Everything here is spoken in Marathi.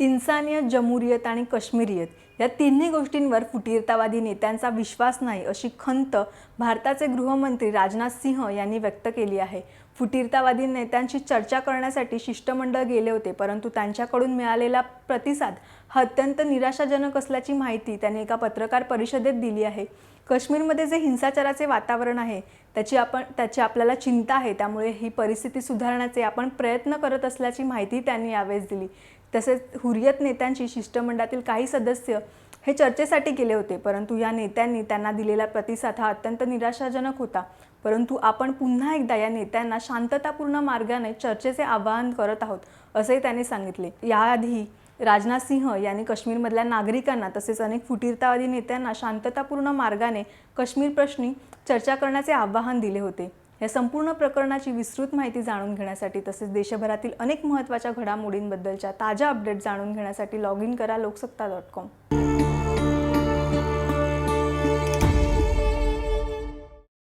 इन्सानियत जमुरियत आणि काश्मीरियत या तिन्ही गोष्टींवर फुटीरतावादी नेत्यांचा विश्वास नाही अशी खंत भारताचे गृहमंत्री राजनाथ सिंह यांनी व्यक्त केली आहे. फुटीरतावादी नेत्यांशी चर्चा करण्यासाठी शिष्टमंडळ गेले होते परंतु त्यांच्याकडून मिळालेला प्रतिसाद अत्यंत निराशाजनक असल्याची माहिती त्याने एका पत्रकार परिषदेत दिली आहे. काश्मीरमध्ये जे हिंसाचाराचे वातावरण आहे त्याची आपण त्याची आपल्याला चिंता आहे त्यामुळे ही परिस्थिती सुधारण्याचे आपण प्रयत्न करत असल्याची माहिती त्यांनी यावेळेस दिली. तसेच हुरियत नेत्यांची शिष्टमंडळातील काही सदस्य हे चर्चेसाठी गेले होते परंतु या नेत्यांनी त्यांना दिलेला प्रतिसाद हा अत्यंत निराशाजनक होता. परंतु आपण पुन्हा एकदा या नेत्यांना शांततापूर्ण मार्गाने चर्चेचे आवाहन करत आहोत असेही त्यांनी सांगितले. याआधी राजनाथ सिंह यांनी काश्मीरमधल्या नागरिकांना तसेच अनेक फुटीरतावादी नेत्यांना शांततापूर्ण मार्गाने काश्मीर प्रश्नी चर्चा करण्याचे आवाहन दिले होते. या संपूर्ण प्रकरणाची विस्तृत माहिती जाणून घेण्यासाठी तसेच देशभरातील अनेक महत्त्वाच्या घडामोडींबद्दलच्या ताज्या अपडेट जाणून घेण्यासाठी लॉग इन करा लोकसत्ता डॉट कॉम